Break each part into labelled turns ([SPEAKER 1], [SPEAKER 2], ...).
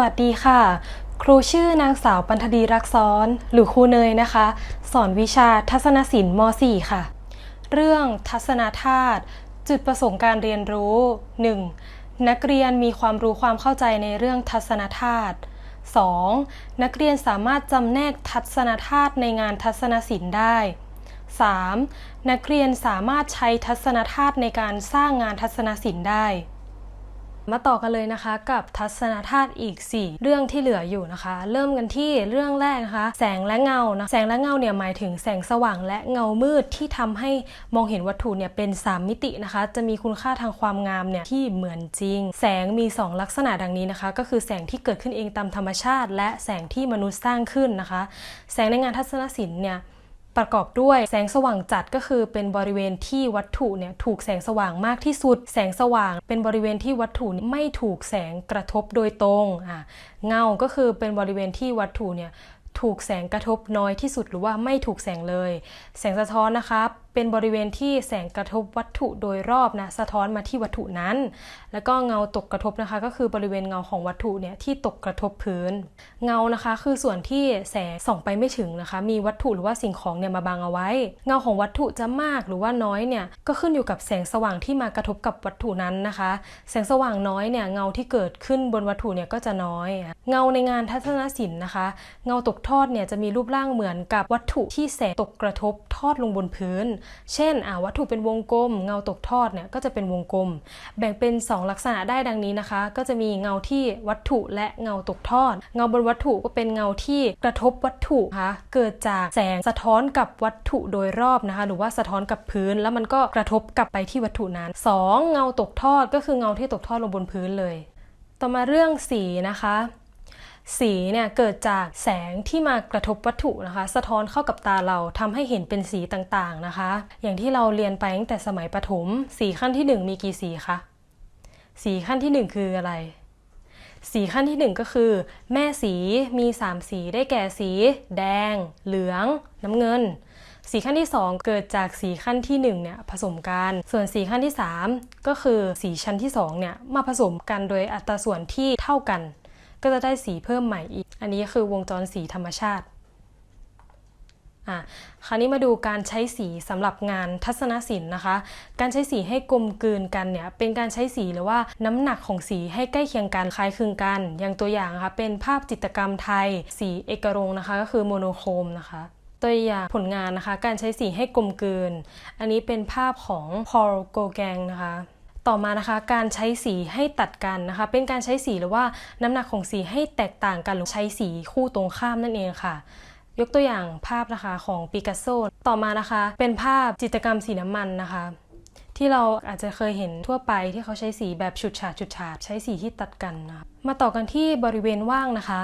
[SPEAKER 1] วัสดีค่ะ ครูชื่อนางสาวปันธดีรักซ้อน หรือครูเนยนะคะ สอนวิชาทัศนศิลป์ม .4 ค่ะ เรื่องทัศนธาตุจุดประสงค์การเรียนรู้ 1. นักเรียนมีความรู้ความเข้าใจในเรื่องทัศนธาตุ 2. นักเรียนสามารถจำแนกทัศนธาตุในงานทัศนศิลป์ได้ 3. นักเรียนสามารถใช้ทัศนธาตุในการสร้างงานทัศนศิลป์ได้ มาต่อกันเลยนะคะ กับทัศนธาตุอีก 4 เรื่องที่เหลืออยู่นะคะ เริ่มกันที่เรื่องแรกนะคะ แสงและเงานะแสงและเงาเนี่ยหมายถึงแสงสว่างและเงามืดที่ทำให้มองเห็นวัตถุเนี่ยเป็น 3 มิตินะคะ จะมีคุณค่าทางความงามเนี่ยที่เหมือนจริง แสงมี 2 ลักษณะดังนี้นะคะ ก็คือแสงที่เกิดขึ้นเองตามธรรมชาติ และแสงที่มนุษย์สร้างขึ้นนะคะ แสงในงานทัศนศิลป์เนี่ย ประกอบด้วยแสงสว่างจัดก็คือเป็นบริเวณที่วัตถุเนี่ยถูกแสงสว่างมากที่สุด แสงสว่างเป็นบริเวณที่วัตถุไม่ถูกแสงกระทบโดยตรงอะเงาก็คือเป็นบริเวณที่วัตถุเนี่ยถูกแสงกระทบน้อยที่สุดหรือว่าไม่ถูกแสงเลย แสงสะท้อนนะครับ เป็นบริเวณที่แสงกระทบวัตถุโดยรอบนะสะท้อนมาที่วัตถุนั้น แล้วก็เงาตกกระทบนะคะ ก็คือบริเวณเงาของวัตถุเนี่ยที่ตกกระทบพื้น เงานะคะ คือส่วนที่แสงส่องไปไม่ถึงนะคะ มีวัตถุหรือว่าสิ่งของเนี่ยมาบังเอาไว้ เงาของวัตถุจะมากหรือว่าน้อยเนี่ยก็ขึ้นอยู่กับแสงสว่างที่มากระทบกับวัตถุนั้นนะคะ แสงสว่างน้อยเนี่ยเงาที่เกิดขึ้นบนวัตถุเนี่ยก็จะน้อย เงาในงานทัศนศิลป์นะคะ เงาตกทอดเนี่ยจะมีรูปร่างเหมือนกับวัตถุที่แสงตกกระทบทอดลงบนพื้นเช่นวัตถุเป็นวงกลม เงาตกทอดเนี่ยก็จะเป็นวงกลม แบ่งเป็น 2 ลักษณะได้ดังนี้นะคะ ก็จะมีเงาที่วัตถุและเงาตกทอด เงาบนวัตถุก็เป็นเงาที่กระทบวัตถุนะคะเกิดจากแสงสะท้อนกับวัตถุโดยรอบนะคะ หรือว่าสะท้อนกับพื้นแล้วมันก็กระทบกลับไปที่วัตถุนั้น 2. เงาตกทอดก็คือเงาที่ตกทอดลงบนพื้นเลย ต่อมาเรื่องสีนะคะ สีเนี่ยเกิดจากแสงที่มากระทบวัตถุนะคะ สะท้อนเข้ากับตาเราทำให้เห็นเป็นสีต่างๆนะคะ อย่างที่เราเรียนไปตั้งแต่สมัยประถม สีขั้นที่ 1 มีกี่สีคะสีขั้นที่ 1 คืออะไร สีขั้นที่ 1 ก็คือ แม่สีมี 3 สีได้แก่สี แดง เหลือง น้ำเงิน สีขั้นที่ 2 เกิดจากสีขั้นที่1เนี่ยผสมกัน ส่วนสีขั้นที่ 3 ก็คือสีชั้นที่2เนี่ยมาผสมกันโดยอัตราส่วนที่เท่ากัน ก็จะได้สีเพิ่มใหม่อีก อันนี้คือวงจรสีธรรมชาติอะคราวนี้มาดูการใช้สีสำหรับงานทัศนศิลป์นะคะ การใช้สีให้กลมกลืนกันเนี่ยเป็นการใช้สีหรือว่าน้ำหนักของสีให้ใกล้เคียงกันคล้ายคลึงกัน อย่างตัวอย่างนะคะเป็นภาพจิตรกรรมไทย สีเอกรงนะคะ ก็คือโมโนโครมนะคะตัวอย่างผลงานนะคะ การใช้สีให้กลมกลืน อันนี้เป็นภาพของพอลโกแกงนะคะ ต่อมานะคะการใช้สีให้ตัดกันนะคะ เป็นการใช้สีหรือว่าน้ำหนักของสีให้แตกต่างกันหรือใช้สีคู่ตรงข้ามนั่นเองค่ะ ยกตัวอย่างภาพนะคะของปิกัสโซต่อมานะคะ เป็นภาพจิตรกรรมสีน้ำมันนะคะ ที่เราอาจจะเคยเห็นทั่วไปที่เขาใช้สีแบบฉุดฉาดฉุดฉาดใช้สีที่ตัดกันนะมาต่อกันที่บริเวณว่างนะคะ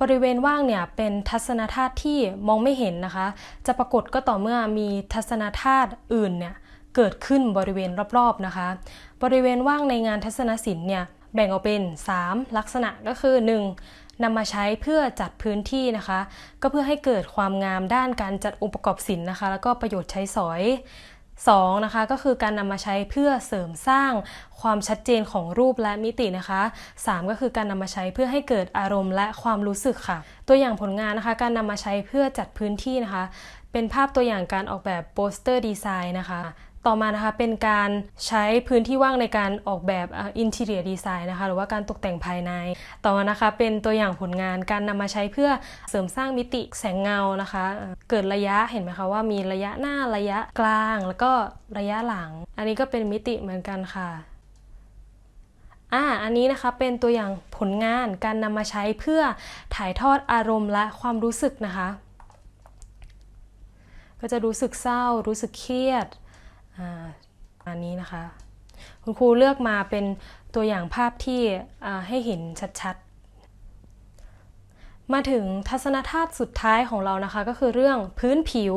[SPEAKER 1] บริเวณว่างเนี่ยเป็นทัศนธาตุที่มองไม่เห็นนะคะ จะปรากฏก็ต่อเมื่อมีทัศนธาตุอื่นเนี่ย เกิดขึ้นบริเวณรอบๆนะคะ บริเวณว่างในงานทัศนศิลป์เนี่ยแบ่งออกเป็น 3 ลักษณะก็คือ 1. นำมาใช้เพื่อจัดพื้นที่นะคะ ก็เพื่อให้เกิดความงามด้านการจัดองค์ประกอบศิลป์นะคะ แล้วก็ประโยชน์ใช้สอย 2. นะคะก็คือการนำมาใช้เพื่อเสริมสร้างความชัดเจนของรูปและมิตินะคะ 3. ก็คือการนำมาใช้เพื่อให้เกิดอารมณ์และความรู้สึกค่ะ ตัวอย่างผลงานนะคะ การนำมาใช้เพื่อจัดพื้นที่นะคะ เป็นภาพตัวอย่างการออกแบบโปสเตอร์ดีไซน์นะคะ ต่อมานะคะเป็นการใช้พื้นที่ว่างในการออกแบบอินเท i รียดีไซน์นะคะหรือว่าการตกแต่งภายใน ต่อมานะคะเป็นตัวอย่างผลงานการนำมาใช้เพื่อเสริมสร้างมิติแสงเงานะคะ เกิดระยะเห็นไหมคะว่ามีระยะหน้าระยะกลาง แล้วก็ระยะหลัง อันนี้ก็เป็นมิติเหมือนกันค่ะอ่า อันนี้นะคะเป็นตัวอย่างผลงานการนำมาใช้เพื่อถ่ายทอดอารมณ์และความรู้สึกนะคะ ก็จะรู้สึกเศร้า รู้สึกเครียด อันนี้นะคะ คุณครูเลือกมาเป็นตัวอย่างภาพที่ให้เห็นชัดๆ มาถึงทัศนธาตุสุดท้ายของเรานะคะ ก็คือเรื่องพื้นผิว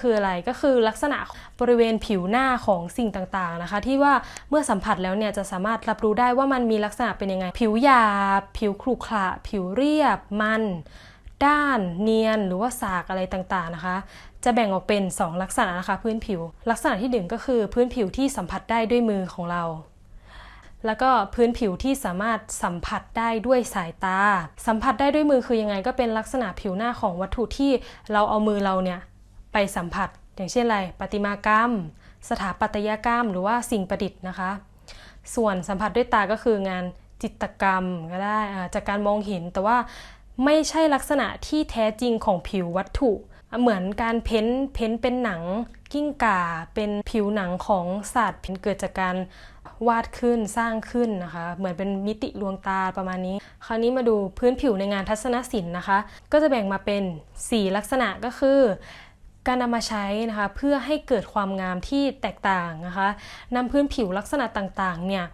[SPEAKER 1] คืออะไรก็คือลักษณะบริเวณผิวหน้าของสิ่งต่างๆนะคะ ที่ว่าเมื่อสัมผัสแล้วเนี่ยจะสามารถรับรู้ได้ว่ามันมีลักษณะเป็นยังไง ผิวหยาบ ผิวครุขระผิวเรียบมัน ด้านเนียนหรือว่าสากอะไรต่างๆนะคะ จะแบ่งออกเป็น 2 ลักษณะนะคะ พื้นผิว ลักษณะที่ 1 ก็คือพื้นผิวที่สัมผัสได้ด้วยมือของเรา แล้วก็พื้นผิวที่สามารถสัมผัสได้ด้วยสายตา สัมผัสได้ด้วยมือคือยังไง ก็เป็นลักษณะผิวหน้าของวัตถุที่เราเอามือเราเนี่ยไปสัมผัส อย่างเช่นอะไรประติมากรรม สถาปัตยกรรม หรือว่าสิ่งประดิษฐ์นะคะ ส่วนสัมผัสด้วยตาก็คืองานจิตกรรมก็ได้อ่าจากการมองเห็นแต่ว่า ไม่ใช่ลักษณะที่แท้จริงของผิววัตถุ เหมือนการเพ้นเพ้นเป็นหนังกิ้งก่าเป็นผิวหนังของสัตว์เกิดจากการวาดขึ้นสร้างขึ้นนะคะ เหมือนเป็นมิติลวงตาประมาณนี้ คราวนี้มาดูพื้นผิวในงานทัศนศิลป์นะคะ ก็จะแบ่งมาเป็น 4 ลักษณะก็คือ การนำมาใช้นะคะเพื่อให้เกิดความงามที่แตกต่างนะคะนำพื้นผิวลักษณะต่างๆเนี่ย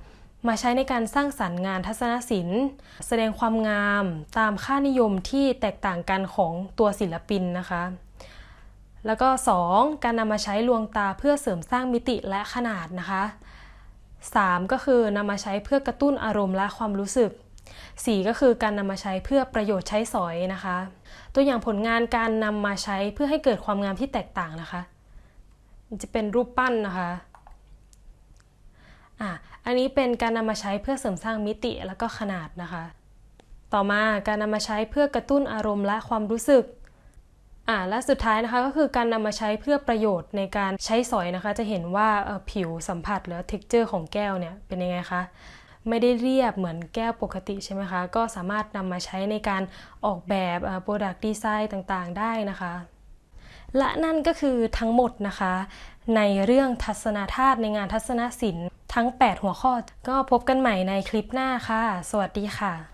[SPEAKER 1] มาใช้ในการสร้างสรรค์งานทัศนศิลป์ แสดงความงามตามค่านิยมที่แตกต่างกันของตัวศิลปินนะคะ แล้วก็ 2. การนำมาใช้ลวงตาเพื่อเสริมสร้างมิติและขนาดนะคะ 3. ก็คือนำมาใช้เพื่อกระตุ้นอารมณ์และความรู้สึก 4. ก็คือการนำมาใช้เพื่อประโยชน์ใช้สอยนะคะ ตัวอย่างผลงานการนำมาใช้เพื่อให้เกิดความงามที่แตกต่างนะคะ จะเป็นรูปปั้นนะคะ อะอันนี้เป็นการนำมาใช้เพื่อเสริมสร้างมิติและก็ขนาดนะคะ ต่อมาการนำมาใช้เพื่อกระตุ้นอารมณ์และความรู้สึกอ่าและสุดท้ายนะคะก็คือการนำมาใช้เพื่อประโยชน์ในการใช้สอยนะคะ จะเห็นว่าผิวสัมผัสหรือ texture ของแก้วเนี่ยเป็นยังไงคะไม่ได้เรียบเหมือนแก้วปกติใช่ไหมคะ ก็สามารถนำมาใช้ในการออกแบบเอ่อ product design ต่างๆ ได้นะคะ และนั่นก็คือทั้งหมดนะคะ ในเรื่องทัศนธาตุในงานทัศนศิลป์ ทั้ง 8 หัวข้อ ก็พบกันใหม่ในคลิปหน้าค่ะ สวัสดีค่ะ